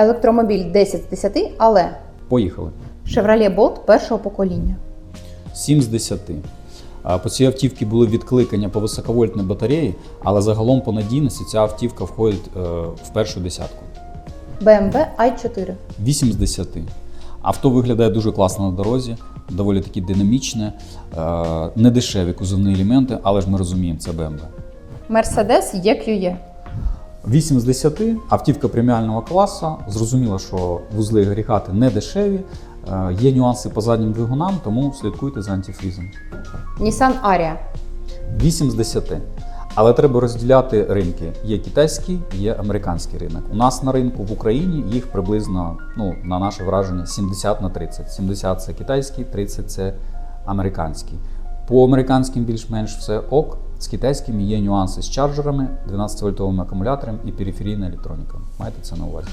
Електромобіль 10 з 10, але Поїхали. Chevrolet Bolt першого покоління. 7 з 10. А, По цій автівці були відкликання по високовольтній батареї, але загалом по надійності ця автівка входить е, в першу десятку. BMW i4. 8 з 10. Авто виглядає дуже класно на дорозі, доволі таки динамічне, е, не дешеві кузовні елементи, але ж ми розуміємо, це BMW. Mercedes EQE. 8 з 10, автівка преміального класу. Зрозуміло, що вузли агрегати не дешеві. Е, Є нюанси по заднім двигунам, тому слідкуйте за антифрізом. Nissan Ariya. 8 з 10. Але треба розділяти ринки. Є китайський, є американський ринок. У нас на ринку в Україні їх приблизно, ну, на наше враження, 70 на 30. 70 це китайський, 30 це американський. По американським більш-менш все ок. З китайськими є нюанси з чарджерами, 12-вольтовими акумуляторами і периферійною електронікою. Майте це на увазі.